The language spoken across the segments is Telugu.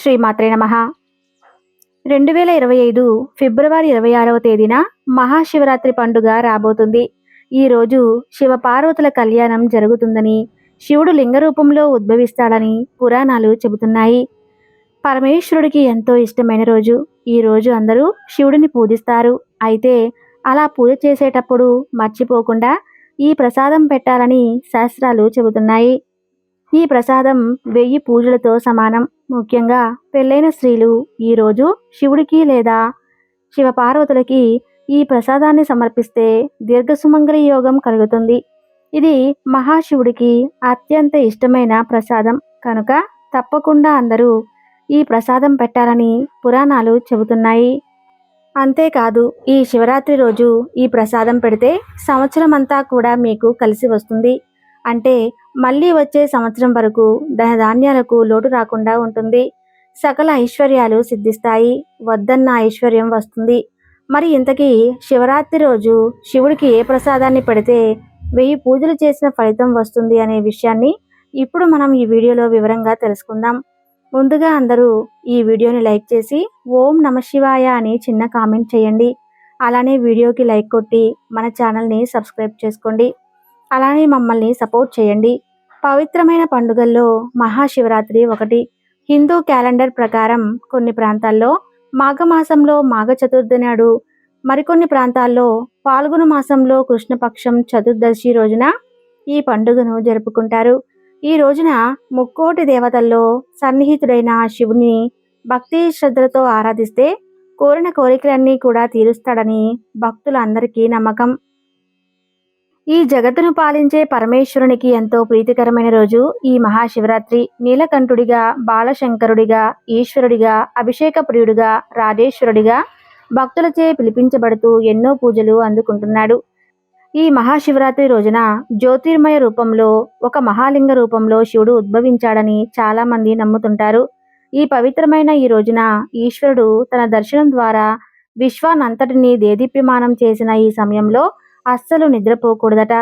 శ్రీమాత్రే నమ. రెండు వేల ఇరవై ఐదు ఫిబ్రవరి ఇరవై ఆరవ తేదీన మహాశివరాత్రి పండుగ రాబోతుంది. ఈరోజు శివ పార్వతుల కళ్యాణం జరుగుతుందని శివుడు లింగ రూపంలో ఉద్భవిస్తాడని పురాణాలు చెబుతున్నాయి. పరమేశ్వరుడికి ఎంతో ఇష్టమైన రోజు. ఈ రోజు అందరూ శివుడిని పూజిస్తారు. అయితే అలా పూజ చేసేటప్పుడు మర్చిపోకుండా ఈ ప్రసాదం పెట్టాలని శాస్త్రాలు చెబుతున్నాయి. ఈ ప్రసాదం వెయ్యి పూజలతో సమానం. ముఖ్యంగా పెళ్ళైన స్త్రీలు ఈరోజు శివుడికి లేదా శివపార్వతులకి ఈ ప్రసాదాన్ని సమర్పిస్తే దీర్ఘసుమంగళి యోగం కలుగుతుంది. ఇది మహాశివుడికి అత్యంత ఇష్టమైన ప్రసాదం. కనుక తప్పకుండా అందరూ ఈ ప్రసాదం పెట్టాలని పురాణాలు చెబుతున్నాయి. అంతేకాదు ఈ శివరాత్రి రోజు ఈ ప్రసాదం పెడితే సంవత్సరం అంతా కూడా మీకు కలిసి వస్తుంది. అంటే మళ్ళీ వచ్చే సంవత్సరం వరకు ధనధాన్యాలకు లోటు రాకుండా ఉంటుంది. సకల ఐశ్వర్యాలు సిద్ధిస్తాయి. వద్దన్న ఐశ్వర్యం వస్తుంది. మరి ఇంతకీ శివరాత్రి రోజు శివుడికి ఏ ప్రసాదాన్ని పెడితే వెయ్యి పూజలు చేసిన ఫలితం వస్తుంది అనే విషయాన్ని ఇప్పుడు మనం ఈ వీడియోలో వివరంగా తెలుసుకుందాం. ముందుగా అందరూ ఈ వీడియోని లైక్ చేసి ఓం నమ శివాయ అని చిన్న కామెంట్ చేయండి. అలానే వీడియోకి లైక్ కొట్టి మన ఛానల్ని సబ్స్క్రైబ్ చేసుకోండి. అలానే మమ్మల్ని సపోర్ట్ చేయండి. పవిత్రమైన పండుగల్లో మహాశివరాత్రి ఒకటి. హిందూ క్యాలెండర్ ప్రకారం కొన్ని ప్రాంతాల్లో మాఘమాసంలో మాఘ చతుర్థి నాడు మరికొన్ని ప్రాంతాల్లో పాల్గొన మాసంలో కృష్ణపక్షం చతుర్దశి రోజున ఈ పండుగను జరుపుకుంటారు. ఈ రోజున ముక్కోటి దేవతల్లో సన్నిహితుడైన శివుని భక్తి శ్రద్ధలతో ఆరాధిస్తే కోరిన కోరికలన్నీ కూడా తీరుస్తాడని భక్తులందరికీ నమ్మకం. ఈ జగత్తును పాలించే పరమేశ్వరునికి ఎంతో ప్రీతికరమైన రోజు. ఈ మహాశివరాత్రి నీలకంఠుడిగా బాలశంకరుడిగా ఈశ్వరుడిగా అభిషేక ప్రియుడిగా రాజేశ్వరుడిగా భక్తులచే పిలిపించబడుతూ ఎన్నో పూజలు అందుకుంటున్నాడు. ఈ మహాశివరాత్రి రోజున జ్యోతిర్మయ రూపంలో ఒక మహాలింగ రూపంలో శివుడు ఉద్భవించాడని చాలా మంది నమ్ముతుంటారు. ఈ పవిత్రమైన ఈ రోజున ఈశ్వరుడు తన దర్శనం ద్వారా విశ్వానంతటిని దేదీప్యమానం చేసిన ఈ సమయంలో అస్సలు నిద్రపోకూడదట.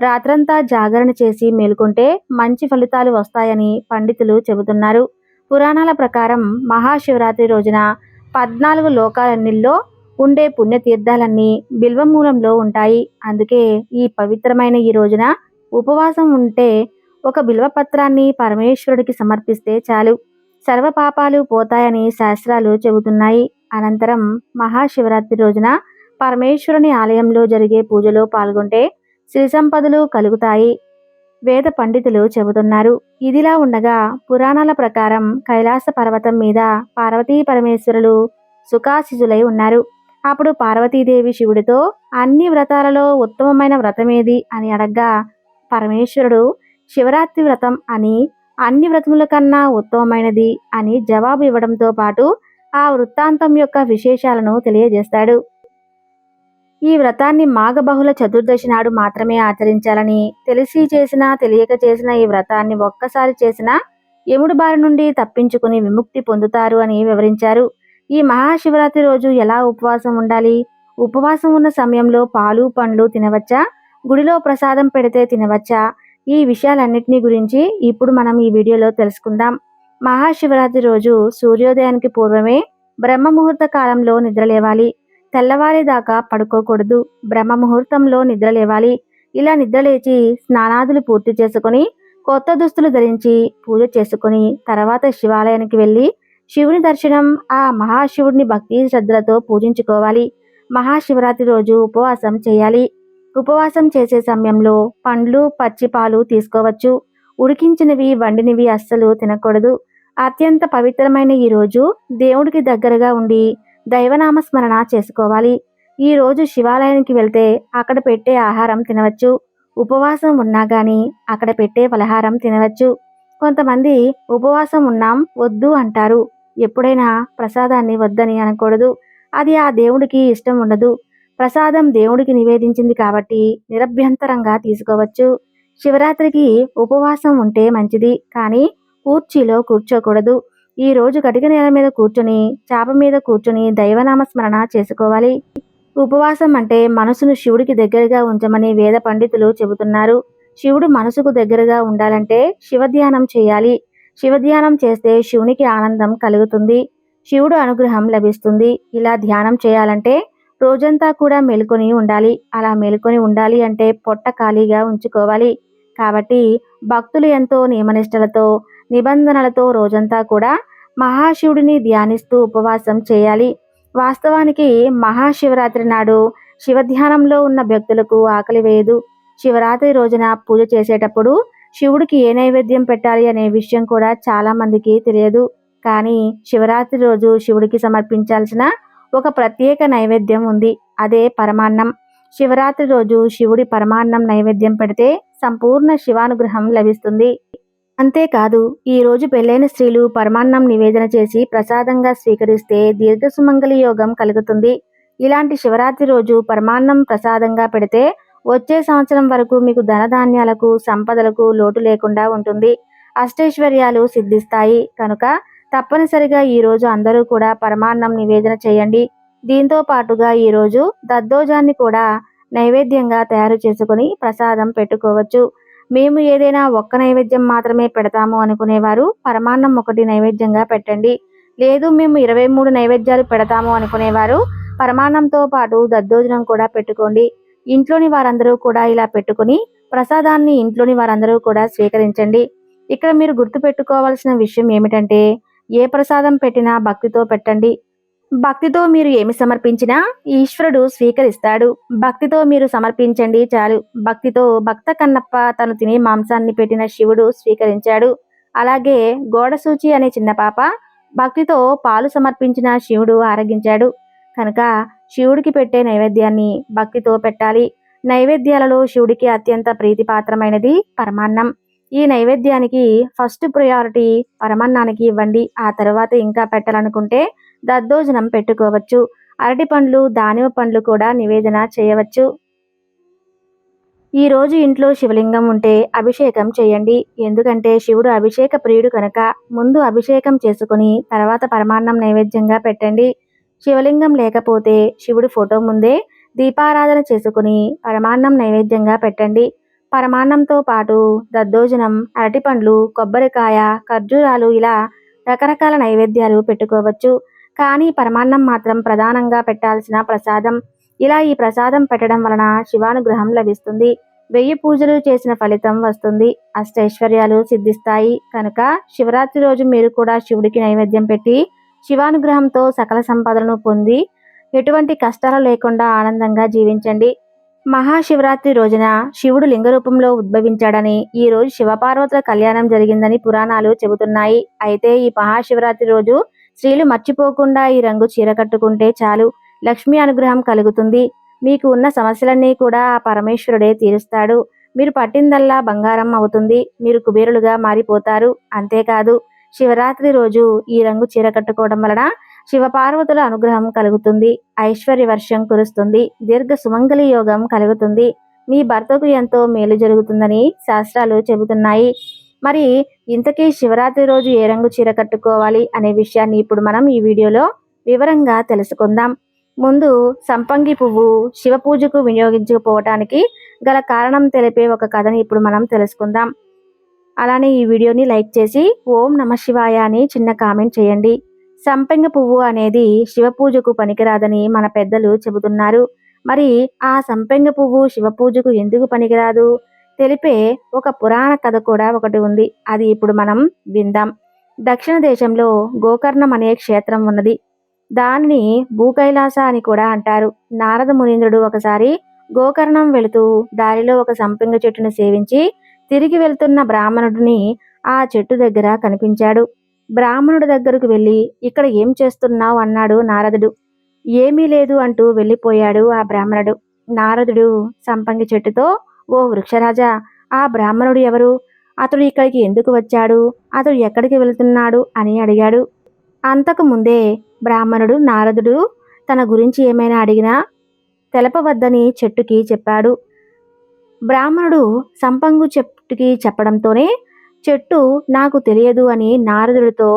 రాత్రంతా జాగరణ చేసి మేలుకుంటే మంచి ఫలితాలు వస్తాయని పండితులు చెబుతున్నారు. పురాణాల ప్రకారం మహాశివరాత్రి రోజున పద్నాలుగు లోకాలన్నిల్లో ఉండే పుణ్యతీర్థాలన్నీ బిల్వమూలంలో ఉంటాయి. అందుకే ఈ పవిత్రమైన ఈ రోజున ఉపవాసం ఉంటే ఒక బిల్వపత్రాన్ని పరమేశ్వరుడికి సమర్పిస్తే చాలు. సర్వపాపాలు పోతాయని శాస్త్రాలు చెబుతున్నాయి. అనంతరం మహాశివరాత్రి రోజున పరమేశ్వరుని ఆలయంలో జరిగే పూజలో పాల్గొంటే సిరి సంపదలు కలుగుతాయి. వేద పండితులు చెబుతున్నారు. ఇదిలా ఉండగా పురాణాల ప్రకారం కైలాస పర్వతం మీద పార్వతీ పరమేశ్వరులు సుఖాశిజులై ఉన్నారు. అప్పుడు పార్వతీదేవి శివుడితో అన్ని వ్రతాలలో ఉత్తమమైన వ్రతమేది? అని అడగ్గా పరమేశ్వరుడు శివరాత్రి వ్రతం అని అన్ని వ్రతముల కన్నా ఉత్తమమైనది అని జవాబు ఇవ్వడంతో పాటు ఆ వృత్తాంతం యొక్క విశేషాలను తెలియజేస్తాడు. ఈ వ్రతాన్ని మాఘబహుళ చతుర్దశి నాడు మాత్రమే ఆచరించాలని తెలిసి చేసినా తెలియక చేసిన ఈ వ్రతాన్ని ఒక్కసారి చేసినా యముడి బారి నుండి తప్పించుకుని విముక్తి పొందుతారు అని వివరించారు. ఈ మహాశివరాత్రి రోజు ఎలా ఉపవాసం ఉండాలి? ఉపవాసం ఉన్న సమయంలో పాలు పండ్లు తినవచ్చా? గుడిలో ప్రసాదం పెడితే తినవచ్చా? ఈ విషయాలన్నింటినీ గురించి ఇప్పుడు మనం ఈ వీడియోలో తెలుసుకుందాం. మహాశివరాత్రి రోజు సూర్యోదయానికి పూర్వమే బ్రహ్మ ముహూర్త కాలంలో నిద్రలేవాలి. తెల్లవారేదాకా పడుకోకూడదు. బ్రహ్మ ముహూర్తంలో నిద్రలేవాలి ఇలా నిద్రలేచి స్నానాదులు పూర్తి చేసుకుని కొత్త దుస్తులు ధరించి పూజ చేసుకుని తర్వాత శివాలయానికి వెళ్ళి శివుని దర్శనం ఆ మహాశివుడిని భక్తి శ్రద్ధలతో పూజించుకోవాలి. మహాశివరాత్రి రోజు ఉపవాసం చేయాలి. ఉపవాసం చేసే సమయంలో పండ్లు పచ్చిపాలు తీసుకోవచ్చు. ఉడికించినవి వండినవి అస్సలు తినకూడదు. అత్యంత పవిత్రమైన ఈ రోజు దేవుడికి దగ్గరగా ఉండి దైవనామస్మరణ చేసుకోవాలి. ఈ రోజు శివాలయానికి వెళ్తే అక్కడ పెట్టే ఆహారం తినవచ్చు. ఉపవాసం ఉన్నా కానీ అక్కడ పెట్టే పలహారం తినవచ్చు. కొంతమంది ఉపవాసం ఉన్నాం వద్దు అంటారు. ఎప్పుడైనా ప్రసాదాన్ని వద్దని అనకూడదు. అది ఆ దేవుడికి ఇష్టం ఉండదు. ప్రసాదం దేవుడికి నివేదించింది కాబట్టి నిరభ్యంతరంగా తీసుకోవచ్చు. శివరాత్రికి ఉపవాసం ఉంటే మంచిది కానీ కూర్చీలో కూర్చోకూడదు. ఈ రోజు కటిక నేల మీద కూర్చొని చాప మీద కూర్చొని దైవనామ స్మరణ చేసుకోవాలి. ఉపవాసం అంటే మనసును శివుడికి దగ్గరగా ఉంచమని వేద పండితులు చెబుతున్నారు. శివుడు మనసుకు దగ్గరగా ఉండాలంటే శివధ్యానం చేయాలి. శివధ్యానం చేస్తే శివునికి ఆనందం కలుగుతుంది. శివుడు అనుగ్రహం లభిస్తుంది. ఇలా ధ్యానం చేయాలంటే రోజంతా కూడా మేలుకొని ఉండాలి. అలా మేలుకొని ఉండాలి అంటే పొట్ట ఖాళీగా ఉంచుకోవాలి. కాబట్టి భక్తులు ఎంతో నియమనిష్టలతో నిబంధనలతో రోజంతా కూడా మహాశివుడిని ధ్యానిస్తూ ఉపవాసం చేయాలి. వాస్తవానికి మహాశివరాత్రి నాడు శివధ్యానంలో ఉన్న భక్తులకు ఆకలి వేయదు. శివరాత్రి రోజున పూజ చేసేటప్పుడు శివుడికి ఏ నైవేద్యం పెట్టాలి అనే విషయం కూడా చాలా మందికి తెలియదు. కానీ శివరాత్రి రోజు శివుడికి సమర్పించాల్సిన ఒక ప్రత్యేక నైవేద్యం ఉంది. అదే పరమాన్నం. శివరాత్రి రోజు శివుడి పరమాన్నం నైవేద్యం పెడితే సంపూర్ణ శివానుగ్రహం లభిస్తుంది. అంతేకాదు ఈ రోజు పెళ్ళైన స్త్రీలు పరమాన్నం నివేదన చేసి ప్రసాదంగా స్వీకరిస్తే దీర్ఘసుమంగళి యోగం కలుగుతుంది. ఇలాంటి శివరాత్రి రోజు పరమాన్నం ప్రసాదంగా పెడితే వచ్చే సంవత్సరం వరకు మీకు ధనధాన్యాలకు సంపదలకు లోటు లేకుండా ఉంటుంది. అష్టైశ్వర్యాలు సిద్ధిస్తాయి. కనుక తప్పనిసరిగా ఈ రోజు అందరూ కూడా పరమాన్నం నివేదన చేయండి. దీంతో పాటుగా ఈ రోజు దద్దోజాన్ని కూడా నైవేద్యంగా తయారు చేసుకుని ప్రసాదం పెట్టుకోవచ్చు. మేము ఏదైనా ఒక్క నైవేద్యం మాత్రమే పెడతాము అనుకునేవారు పరమాన్నం ఒకటి నైవేద్యంగా పెట్టండి. లేదు మేము ఇరవై మూడు నైవేద్యాలు పెడతాము అనుకునేవారు పరమాన్నంతో పాటు దద్దోజనం కూడా పెట్టుకోండి. ఇంట్లోని వారందరూ కూడా ఇలా పెట్టుకుని ప్రసాదాన్ని ఇంట్లోని వారందరూ కూడా స్వీకరించండి. ఇక్కడ మీరు గుర్తు పెట్టుకోవాల్సిన విషయం ఏమిటంటే ఏ ప్రసాదం పెట్టినా భక్తితో పెట్టండి. భక్తితో మీరు ఏమి సమర్పించినా ఈశ్వరుడు స్వీకరిస్తాడు. భక్తితో మీరు సమర్పించండి చాలు. భక్తితో భక్త కన్నప్ప తను తినే మాంసాన్ని పెట్టిన శివుడు స్వీకరించాడు. అలాగే గోడసూచి అనే చిన్న పాప భక్తితో పాలు సమర్పించిన శివుడు ఆరగించాడు. కనుక శివుడికి పెట్టే నైవేద్యాన్ని భక్తితో పెట్టాలి. నైవేద్యాలలో శివుడికి అత్యంత ప్రీతిపాత్రమైనది పరమాన్నం. ఈ నైవేద్యానికి ఫస్ట్ ప్రయారిటీ పరమాన్నానికి ఇవ్వండి. ఆ తర్వాత ఇంకా పెట్టాలనుకుంటే దద్దోజనం పెట్టుకోవచ్చు. అరటి పండ్లు దానిమ్మ పండ్లు కూడా నివేదన చేయవచ్చు. ఈ రోజు ఇంట్లో శివలింగం ఉంటే అభిషేకం చేయండి. ఎందుకంటే శివుడు అభిషేక ప్రియుడు కనుక ముందు అభిషేకం చేసుకుని తర్వాత పరమాన్నం నైవేద్యంగా పెట్టండి. శివలింగం లేకపోతే శివుడు ఫోటో ముందే దీపారాధన చేసుకుని పరమాన్నం నైవేద్యంగా పెట్టండి. పరమాన్నంతో పాటు దద్దోజనం అరటిపండ్లు కొబ్బరికాయ ఖర్జూరాలు ఇలా రకరకాల నైవేద్యాలు పెట్టుకోవచ్చు. కానీ పరమాన్నం మాత్రం ప్రధానంగా పెట్టాల్సిన ప్రసాదం. ఇలా ఈ ప్రసాదం పెట్టడం వలన శివానుగ్రహం లభిస్తుంది. వెయ్యి పూజలు చేసిన ఫలితం వస్తుంది. అష్టైశ్వర్యాలు సిద్ధిస్తాయి. కనుక శివరాత్రి రోజు మీరు కూడా శివుడికి నైవేద్యం పెట్టి శివానుగ్రహంతో సకల సంపదలను పొంది ఎటువంటి కష్టాలు లేకుండా ఆనందంగా జీవించండి. మహాశివరాత్రి రోజున శివుడు లింగ రూపంలో ఉద్భవించాడని ఈ రోజు శివపార్వతుల కళ్యాణం జరిగిందని పురాణాలు చెబుతున్నాయి. అయితే ఈ మహాశివరాత్రి రోజు స్త్రీలు మర్చిపోకుండా ఈ రంగు చీర కట్టుకుంటే చాలు. లక్ష్మీ అనుగ్రహం కలుగుతుంది. మీకు ఉన్న సమస్యలన్నీ కూడా ఆ పరమేశ్వరుడే తీరుస్తాడు. మీరు పట్టిందల్లా బంగారం అవుతుంది. మీరు కుబేరులుగా మారిపోతారు. అంతేకాదు శివరాత్రి రోజు ఈ రంగు చీర కట్టుకోవడం వలన శివపార్వతుల అనుగ్రహం కలుగుతుంది. ఐశ్వర్య వర్షం కురుస్తుంది. దీర్ఘ సుమంగళి యోగం కలుగుతుంది. మీ భర్తకు ఎంతో మేలు జరుగుతుందని శాస్త్రాలు చెబుతున్నాయి. మరి ఇంతకీ శివరాత్రి రోజు ఏ రంగు చీర కట్టుకోవాలి అనే విషయాన్ని ఇప్పుడు మనం ఈ వీడియోలో వివరంగా తెలుసుకుందాం. ముందు సంపంగి పువ్వు శివ పూజకు వినియోగించకపోవటానికి గల కారణం తెలిపే ఒక కథని ఇప్పుడు మనం తెలుసుకుందాం. అలానే ఈ వీడియోని లైక్ చేసి ఓం నమ శివాయ అని చిన్న కామెంట్ చేయండి. సంపెంగ పువ్వు అనేది శివ పూజకు పనికిరాదని మన పెద్దలు చెబుతున్నారు. మరి ఆ సంపెంగ పువ్వు శివ పూజకు ఎందుకు పనికిరాదు? తెలిపే ఒక పురాణ కథ కూడా ఒకటి ఉంది. అది ఇప్పుడు మనం విందాం. దక్షిణ దేశంలో గోకర్ణం అనే క్షేత్రం ఉన్నది. దానిని భూకైలాస అని కూడా అంటారు. నారద మునీంద్రుడు ఒకసారి గోకర్ణం వెళుతూ దారిలో ఒక సంపెంగ చెట్టును సేవించి తిరిగి వెళ్తున్న బ్రాహ్మణుడిని ఆ చెట్టు దగ్గర కనిపించాడు. బ్రాహ్మణుడి దగ్గరకు వెళ్ళి ఇక్కడ ఏం చేస్తున్నావు? అన్నాడు నారదుడు. ఏమీ లేదు అంటూ వెళ్ళిపోయాడు ఆ బ్రాహ్మణుడు. నారదుడు సంపంగి చెట్టుతో ఓ వృక్షరాజా ఆ బ్రాహ్మణుడు ఎవరు? అతడు ఇక్కడికి ఎందుకు వచ్చాడు? అతడు ఎక్కడికి వెళ్తున్నాడు? అని అడిగాడు. అంతకు ముందే బ్రాహ్మణుడు నారదుడు తన గురించి ఏమైనా అడిగినా తెలపవద్దని చెట్టుకి చెప్పాడు. బ్రాహ్మణుడు సంపంగు చెట్టుకి చెప్పడంతోనే చెట్టు నాకు తెలియదు అని నారదుడితో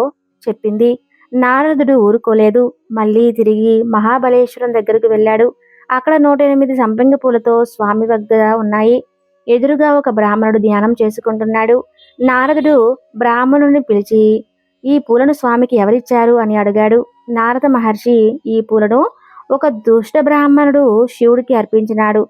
చెప్పింది. నారదుడు ఊరుకోలేదు. మళ్ళీ తిరిగి మహాబలేశ్వరం దగ్గరకు వెళ్ళాడు. అక్కడ నూట ఎనిమిది సంపెంగ పూలతో స్వామి వద్ద ఉన్నాయి. ఎదురుగా ఒక బ్రాహ్మణుడు ధ్యానం చేసుకుంటున్నాడు. నారదుడు బ్రాహ్మణుని పిలిచి ఈ పూలను స్వామికి ఎవరిచ్చారు? అని అడిగాడు. నారద మహర్షి ఈ పూలను ఒక దుష్ట బ్రాహ్మణుడు శివుడికి అర్పించినాడు.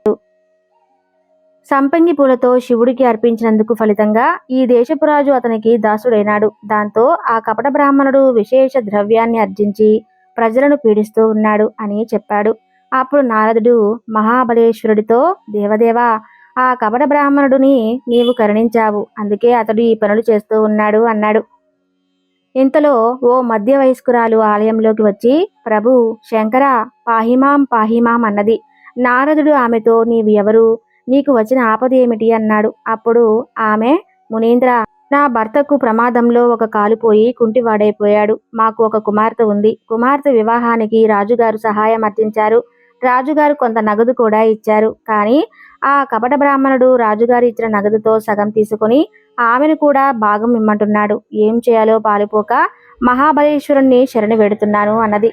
సంపంగి పూలతో శివుడికి అర్పించినందుకు ఫలితంగా ఈ దేశపురాజు అతనికి దాసుడైనాడు. దాంతో ఆ కపట బ్రాహ్మణుడు విశేష ద్రవ్యాన్ని అర్జించి ప్రజలను పీడిస్తూ ఉన్నాడు అని చెప్పాడు. అప్పుడు నారదుడు మహాబలేశ్వరుడితో దేవదేవా ఆ కపట బ్రాహ్మణుడిని నీవు కరుణించావు. అందుకే అతడు ఈ పనులు చేస్తూ ఉన్నాడు అన్నాడు. ఇంతలో ఓ మధ్య వయస్కురాలు ఆలయంలోకి వచ్చి ప్రభు శంకర పాహిమాం పాహిమాం అన్నది. నారదుడు ఆమెతో నీవు ఎవరు? నీకు వచ్చిన ఆపద ఏమిటి అన్నాడు. అప్పుడు ఆమె మునీంద్ర నా భర్తకు ప్రమాదంలో ఒక కాలు పోయి కుంటివాడైపోయాడు. మాకు ఒక కుమార్తె ఉంది. కుమార్తె వివాహానికి రాజుగారు సహాయం అర్థించారు రాజుగారు కొంత నగదు కూడా ఇచ్చారు. కానీ ఆ కపట బ్రాహ్మణుడు రాజుగారు ఇచ్చిన నగదుతో సగం తీసుకొని ఆమెను కూడా భాగం ఇమ్మంటున్నాడు. ఏం చేయాలో పాలిపోక మహాబలేశ్వరుణ్ణి శరణి వెడుతున్నాను అన్నది.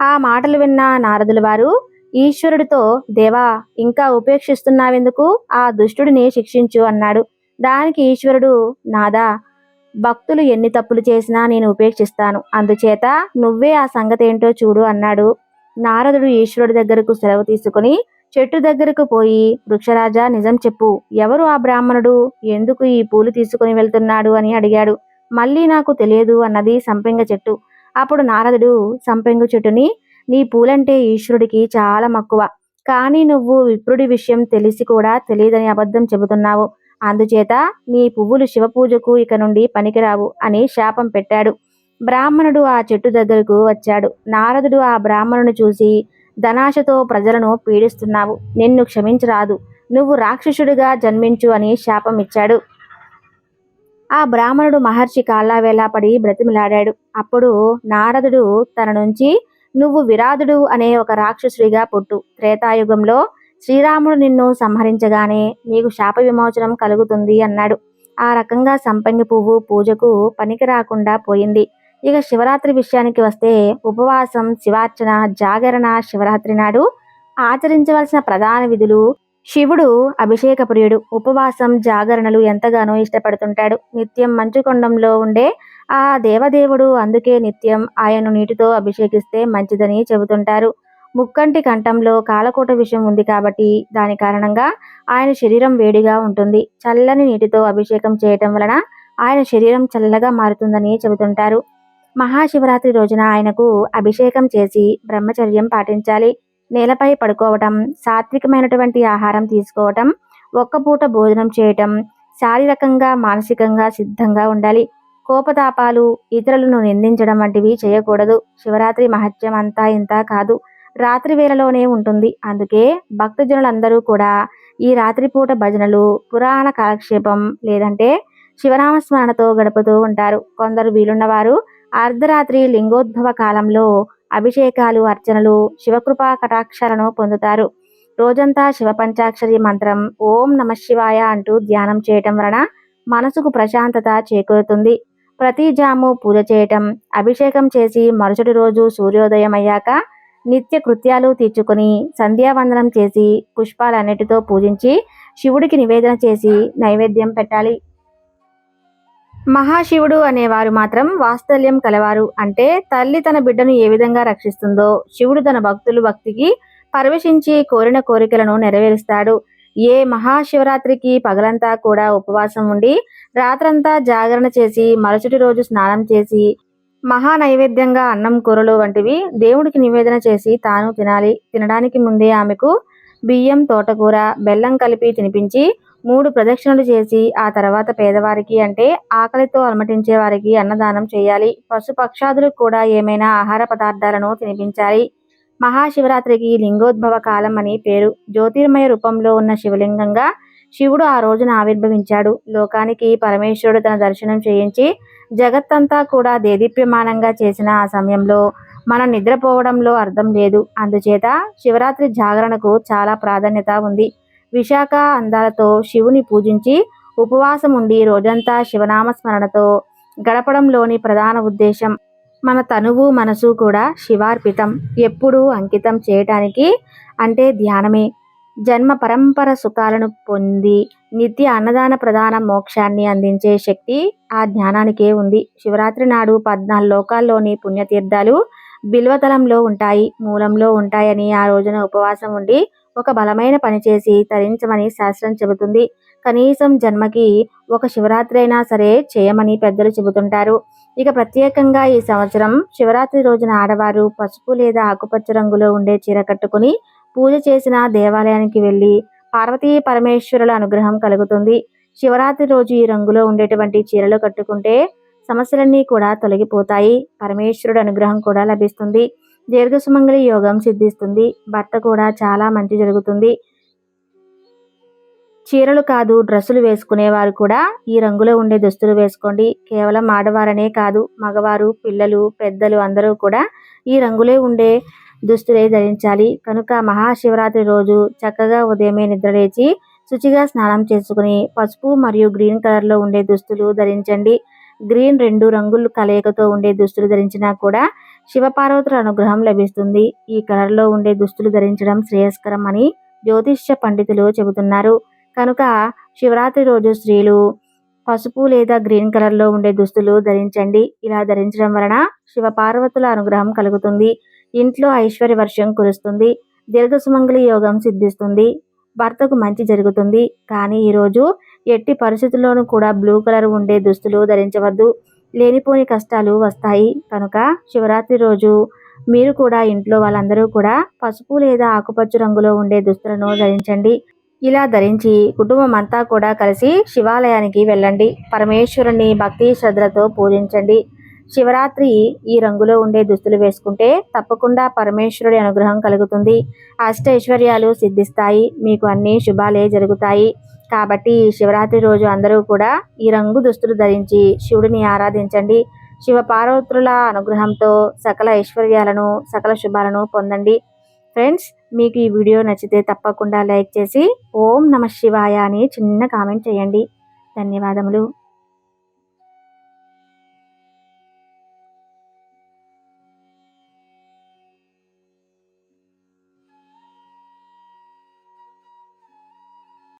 ఆ మాటలు విన్న నారదుల వారు ఈశ్వరుడితో దేవా ఇంకా ఉపేక్షిస్తున్నావెందుకు? ఆ దుష్టుడిని శిక్షించు అన్నాడు. దానికి ఈశ్వరుడు నాదా భక్తులు ఎన్ని తప్పులు చేసినా నేను ఉపేక్షిస్తాను. అందుచేత నువ్వే ఆ సంగతి ఏంటో చూడు అన్నాడు. నారదుడు ఈశ్వరుడి దగ్గరకు సెలవు తీసుకుని చెట్టు దగ్గరకు పోయి వృక్షరాజా నిజం చెప్పు. ఎవరు ఆ బ్రాహ్మణుడు? ఎందుకు ఈ పూలు తీసుకుని వెళ్తున్నాడు? అని అడిగాడు. మళ్ళీ నాకు తెలియదు అన్నది సంపెంగ చెట్టు. అప్పుడు నారదుడు సంపెంగ చెట్టుని నీ పూలంటే ఈశ్వరుడికి చాలా మక్కువ. కానీ నువ్వు విప్రుడి విషయం తెలిసి కూడా తెలియదని అబద్ధం చెబుతున్నావు. అందుచేత నీ పువ్వులు శివ పూజకు ఇక నుండి పనికిరావు అని శాపం పెట్టాడు. బ్రాహ్మణుడు ఆ చెట్టు దగ్గరకు వచ్చాడు. నారదుడు ఆ బ్రాహ్మణుని చూసి ధనాశతో ప్రజలను పీడిస్తున్నావు. నిన్ను క్షమించరాదు. నువ్వు రాక్షసుడిగా జన్మించు అని శాపం ఇచ్చాడు. ఆ బ్రాహ్మణుడు మహర్షి కాళ్ళవేలా పడి బ్రతిమిలాడాడు. అప్పుడు నారదుడు తన నుంచి నువ్వు విరాధుడు అనే ఒక రాక్షసుడిగా పుట్టు. త్రేతాయుగంలో శ్రీరాముడు నిన్ను సంహరించగానే నీకు శాప విమోచనం కలుగుతుంది అన్నాడు. ఆ రకంగా సంపంగి పువ్వు పూజకు పనికి రాకుండా పోయింది. ఇక శివరాత్రి విషయానికి వస్తే ఉపవాసం శివార్చన జాగరణ శివరాత్రి నాడు ఆచరించవలసిన ప్రధాన విధులు శివుడు అభిషేక ప్రియుడు ఉపవాసం జాగరణలు ఎంతగానో ఇష్టపడుతుంటాడు. నిత్యం మంచుకొండంలో ఉండే ఆ దేవదేవుడు అందుకే నిత్యం ఆయన్ను నీటితో అభిషేకిస్తే మంచిదని చెబుతుంటారు. ముక్కంటి కంఠంలో కాలకోట విషయం ఉంది కాబట్టి దాని కారణంగా ఆయన శరీరం వేడిగా ఉంటుంది. చల్లని నీటితో అభిషేకం చేయటం వలన ఆయన శరీరం చల్లగా మారుతుందని చెబుతుంటారు. మహాశివరాత్రి రోజున ఆయనకు అభిషేకం చేసి బ్రహ్మచర్యం పాటించాలి. నేలపై పడుకోవటం సాత్వికమైనటువంటి ఆహారం తీసుకోవటం ఒక్క పూట భోజనం చేయటం శారీరకంగా మానసికంగా సిద్ధంగా ఉండాలి. కోపతాపాలు ఇతరులను నిందించడం వంటివి చేయకూడదు. శివరాత్రి మహత్యం అంతా ఇంత కాదు. రాత్రి వేళలోనే ఉంటుంది. అందుకే భక్తజనులందరూ కూడా ఈ రాత్రిపూట భజనలు పురాణ కాలక్షేపం లేదంటే శివనామస్మరణతో గడుపుతూ ఉంటారు. కొందరు వీలున్నవారు అర్ధరాత్రి లింగోద్భవ కాలంలో అభిషేకాలు అర్చనలు శివకృపా కటాక్షాలను పొందుతారు. రోజంతా శివ పంచాక్షరి మంత్రం ఓం నమ శివాయ అంటూ ధ్యానం చేయటం వలన మనసుకు ప్రశాంతత చేకూరుతుంది. ప్రతి జాము పూజ చేయటం అభిషేకం చేసి మరుసటి రోజు సూర్యోదయం అయ్యాక నిత్య కృత్యాలు తీర్చుకొని సంధ్యావందనం చేసి పుష్పాలన్నిటితో పూజించి శివుడికి నివేదన చేసి నైవేద్యం పెట్టాలి. మహాశివుడు అనేవారు మాత్రం వాత్సల్యం కలవారు. అంటే తల్లి తన బిడ్డను ఏ విధంగా రక్షిస్తుందో శివుడు తన భక్తులు భక్తికి పరవశించి కోరిన కోరికలను నెరవేరుస్తాడు. ఏ మహాశివరాత్రికి పగలంతా కూడా ఉపవాసం ఉండి రాత్రంతా జాగరణ చేసి మరుసటి రోజు స్నానం చేసి మహా నైవేద్యంగా అన్నం కూరలు వంటివి దేవుడికి నివేదన చేసి తాను తినాలి తినడానికి ముందే ఆమెకు బియ్యం తోటకూర బెల్లం కలిపి తినిపించి మూడు ప్రదక్షిణలు చేసి ఆ తర్వాత పేదవారికి అంటే ఆకలితో అలమటించే వారికి అన్నదానం చేయాలి. పశుపక్షాదులకు కూడా ఏమైనా ఆహార పదార్థాలను తినిపించాలి. మహాశివరాత్రికి లింగోద్భవ కాలం అని పేరు. జ్యోతిర్మయ రూపంలో ఉన్న శివలింగంగా శివుడు ఆ రోజున ఆవిర్భవించాడు. లోకానికి పరమేశ్వరుడు తన దర్శనం చేయించి జగత్తంతా కూడా దేదీప్యమానంగా చేసిన ఆ సమయంలో మనం నిద్రపోవడంలో అర్థం లేదు. అందుచేత శివరాత్రి జాగరణకు చాలా ప్రాధాన్యత ఉంది. విశాఖ అందాలతో శివుని పూజించి ఉపవాసం ఉండి రోజంతా శివనామ స్మరణతో గడపడంలోని ప్రధాన ఉద్దేశం మన తనువు మనసు కూడా శివార్పితం. ఎప్పుడూ అంకితం చేయటానికి అంటే ధ్యానమే. జన్మ పరంపర సుఖాలను పొంది నిత్య అన్నదాన ప్రధాన మోక్షాన్ని అందించే శక్తి ఆ జ్ఞానానికే ఉంది. శివరాత్రి నాడు పద్నాలుగు లోకాల్లోని పుణ్యతీర్థాలు బిల్వతలంలో ఉంటాయి మూలంలో ఉంటాయని ఆ రోజున ఉపవాసం ఉండి ఒక బలమైన పని చేసి తరించమని శాస్త్రం చెబుతుంది. కనీసం జన్మకి ఒక శివరాత్రి అయినా సరే చేయమని పెద్దలు చెబుతుంటారు. ఇక ప్రత్యేకంగా ఈ సంవత్సరం శివరాత్రి రోజున ఆడవారు పసుపు లేదా ఆకుపచ్చ రంగులో ఉండే చీర కట్టుకుని పూజ చేసిన దేవాలయానికి వెళ్ళి పార్వతీ పరమేశ్వరుల అనుగ్రహం కలుగుతుంది. శివరాత్రి రోజు ఈ రంగులో ఉండేటువంటి చీరలు కట్టుకుంటే సమస్యలన్నీ కూడా తొలగిపోతాయి. పరమేశ్వరుడు అనుగ్రహం కూడా లభిస్తుంది. దీర్ఘసుమంగళి యోగం సిద్ధిస్తుంది. భర్త కూడా చాలా మంచి జరుగుతుంది. చీరలు కాదు డ్రెస్సులు వేసుకునేవారు కూడా ఈ రంగులో ఉండే దుస్తులు వేసుకోండి. కేవలం ఆడవారనే కాదు మగవారు పిల్లలు పెద్దలు అందరూ కూడా ఈ రంగులే ఉండే దుస్తులే ధరించాలి. కనుక మహాశివరాత్రి రోజు చక్కగా ఉదయమే నిద్రలేచి శుచిగా స్నానం చేసుకుని పసుపు మరియు గ్రీన్ కలర్లో ఉండే దుస్తులు ధరించండి. గ్రీన్ రెండు రంగులు కలయికతో ఉండే దుస్తులు ధరించినా కూడా శివపార్వతుల అనుగ్రహం లభిస్తుంది. ఈ కలర్లో ఉండే దుస్తులు ధరించడం శ్రేయస్కరం అని జ్యోతిష్య పండితులు చెబుతున్నారు. కనుక శివరాత్రి రోజు స్త్రీలు పసుపు లేదా గ్రీన్ కలర్లో ఉండే దుస్తులు ధరించండి. ఇలా ధరించడం వలన శివపార్వతుల అనుగ్రహం కలుగుతుంది. ఇంట్లో ఐశ్వర్య వర్షం కురుస్తుంది. దీర్ఘసుమంగళి యోగం సిద్ధిస్తుంది. భర్తకు మంచి జరుగుతుంది. కానీ ఈరోజు ఎట్టి పరిస్థితుల్లోనూ కూడా బ్లూ కలర్ ఉండే దుస్తులు ధరించవద్దు. లేనిపోని కష్టాలు వస్తాయి. కనుక శివరాత్రి రోజు మీరు కూడా ఇంట్లో వాళ్ళందరూ కూడా పసుపు లేదా ఆకుపచ్చ రంగులో ఉండే దుస్తులను ధరించండి. ఇలా ధరించి కుటుంబం అంతా కూడా కలిసి శివాలయానికి వెళ్ళండి. పరమేశ్వరుని భక్తి శ్రద్ధలతో పూజించండి. శివరాత్రి ఈ రంగులో ఉండే దుస్తులు వేసుకుంటే తప్పకుండా పరమేశ్వరుడి అనుగ్రహం కలుగుతుంది. అష్టైశ్వర్యాలు సిద్ధిస్తాయి. మీకు అన్ని శుభాలే జరుగుతాయి. కాబట్టి శివరాత్రి రోజు అందరూ కూడా ఈ రంగు దుస్తులు ధరించి శివుడిని ఆరాధించండి. శివ పార్వతుల అనుగ్రహంతో సకల ఐశ్వర్యాలను సకల శుభాలను పొందండి. ఫ్రెండ్స్ మీకు ఈ వీడియో నచ్చితే తప్పకుండా లైక్ చేసి ఓం నమ శివాయ అని చిన్న కామెంట్ చేయండి. ధన్యవాదములు.